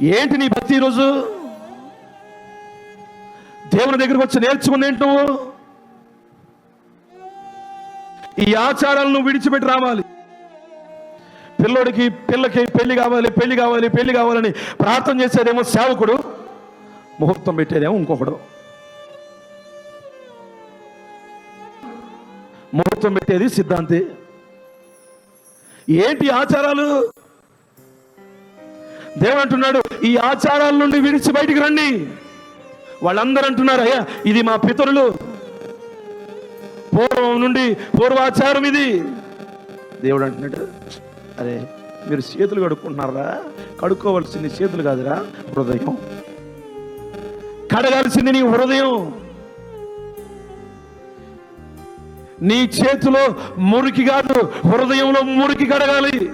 ఏంటి నీ భక్తి ఈరోజు? దేవుని దగ్గరకు వచ్చి నేర్చుకుని ఏంటి నువ్వు? ఈ ఆచారాలను విడిచిపెట్టి రావాలి. పిల్లోడికి పిల్లకి పెళ్ళి కావాలి పెళ్ళి కావాలి పెళ్ళి కావాలని ప్రార్థన చేసేదేమో సేవకుడు ముహూర్తం పెట్టేదేమో ఇంకొకడు. ముహూర్తం పెట్టేది సిద్ధాంతి. ఏంటి ఆచారాలు? దేవుడు అంటున్నాడు ఈ ఆచారాల నుండి విడిచి బయటికి రండి. వాళ్ళందరూ అంటున్నారు అయ్యా ఇది మా పితరులు. పూర్వం నుండి పూర్వాచారం ఇది. దేవుడు అంటున్నాడు అరే మీరు చేతులు కడుక్కుంటున్నారా? కడుక్కోవలసింది చేతులు కాదురా హృదయం. కడగాల్సింది నీ హృదయం. నీ చేతిలో మురికి కాదు హృదయంలో మురికి కడగాలి.